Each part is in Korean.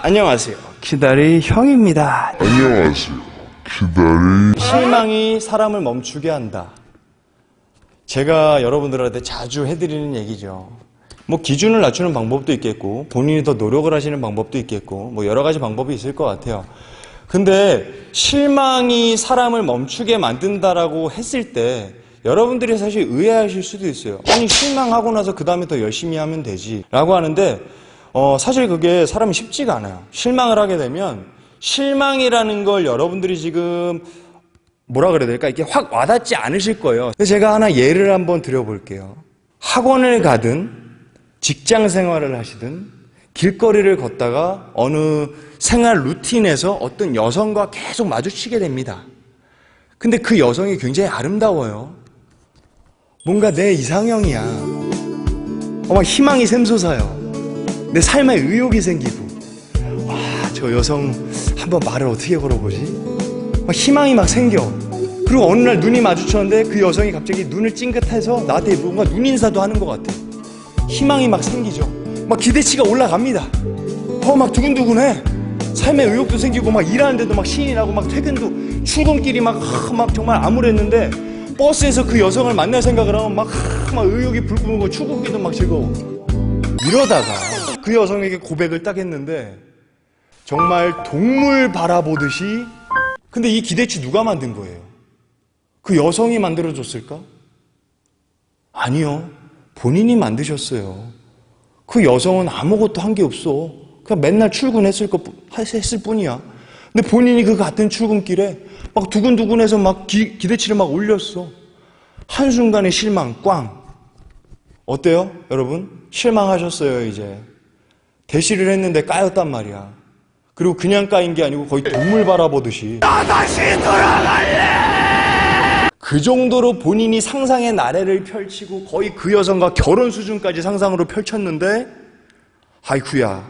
안녕하세요. 기다리 형입니다. 안녕하세요. 기다리 실망이 사람을 멈추게 한다. 제가 여러분들한테 자주 해드리는 얘기죠. 뭐 기준을 낮추는 방법도 있겠고, 본인이 더 노력을 하시는 방법도 있겠고, 뭐 여러 가지 방법이 있을 것 같아요. 근데 실망이 사람을 멈추게 만든다라고 했을 때, 여러분들이 사실 의아하실 수도 있어요. 아니, 실망하고 나서 그 다음에 더 열심히 하면 되지. 라고 하는데, 어, 사실 그게 사람이 쉽지가 않아요. 실망을 하게 되면, 실망이라는 걸 여러분들이 지금 뭐라 그래야 될까? 이게 확 와닿지 않으실 거예요. 근데 제가 하나 예를 한번 드려볼게요. 학원을 가든, 직장 생활을 하시든, 길거리를 걷다가 어느 생활 루틴에서 어떤 여성과 계속 마주치게 됩니다. 근데 그 여성이 굉장히 아름다워요. 뭔가 내 이상형이야. 어, 막 희망이 샘솟아요. 내 삶에 의욕이 생기고. 와, 저 여성 한번 말을 어떻게 걸어보지? 막 희망이 막 생겨. 그리고 어느 날 눈이 마주쳤는데 그 여성이 갑자기 눈을 찡긋해서 나한테 뭔가 눈인사도 하는 것 같아. 희망이 막 생기죠. 막 기대치가 올라갑니다. 어, 막 두근두근해. 삶의 의욕도 생기고 막 일하는데도 막 신이 나고 막 퇴근도 출근길이 막, 하, 막 정말 암울했는데 버스에서 그 여성을 만날 생각을 하면 막, 하, 막 의욕이 불끈하고 출근길도 막 즐거워. 이러다가 그 여성에게 고백을 딱 했는데 정말 동물 바라보듯이 근데 이 기대치 누가 만든 거예요? 그 여성이 만들어줬을까? 아니요. 본인이 만드셨어요. 그 여성은 아무것도 한 게 없어. 그냥 맨날 출근했을 것, 했을 뿐이야. 근데 본인이 그 같은 출근길에 막 두근두근해서 막 기, 기대치를 막 올렸어. 한순간에 실망, 꽝. 어때요? 여러분? 실망하셨어요, 이제. 대시를 했는데 까였단 말이야. 그리고 그냥 까인 게 아니고 거의 동물 바라보듯이. 나 다시 돌아갈래! 그 정도로 본인이 상상의 나래를 펼치고 거의 그 여성과 결혼 수준까지 상상으로 펼쳤는데, 아이쿠야,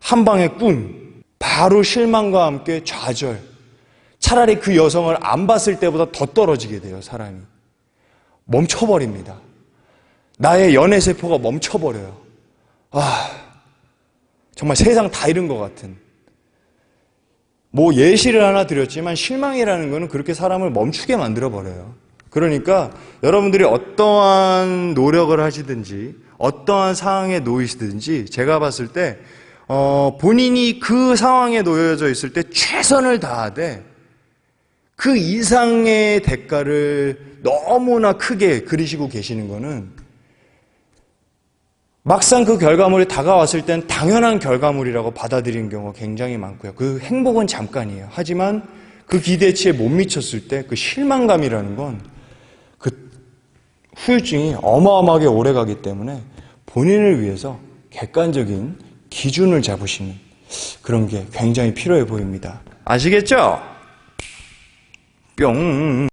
한 방의 꿈. 바로 실망과 함께 좌절. 차라리 그 여성을 안 봤을 때보다 더 떨어지게 돼요, 사람이. 멈춰버립니다. 나의 연애 세포가 멈춰버려요. 아, 정말 세상 다 잃은 것 같은. 뭐 예시를 하나 드렸지만 실망이라는 거는 그렇게 사람을 멈추게 만들어 버려요. 그러니까 여러분들이 어떠한 노력을 하시든지 어떠한 상황에 놓이시든지 제가 봤을 때 어, 본인이 그 상황에 놓여져 있을 때 최선을 다하되 그 이상의 대가를 너무나 크게 그리시고 계시는 거는 막상 그 결과물이 다가왔을 땐 당연한 결과물이라고 받아들이는 경우가 굉장히 많고요. 그 행복은 잠깐이에요. 하지만 그 기대치에 못 미쳤을 때 그 실망감이라는 건 그 후유증이 어마어마하게 오래 가기 때문에 본인을 위해서 객관적인 기준을 잡으시는 그런 게 굉장히 필요해 보입니다. 아시겠죠? 뿅.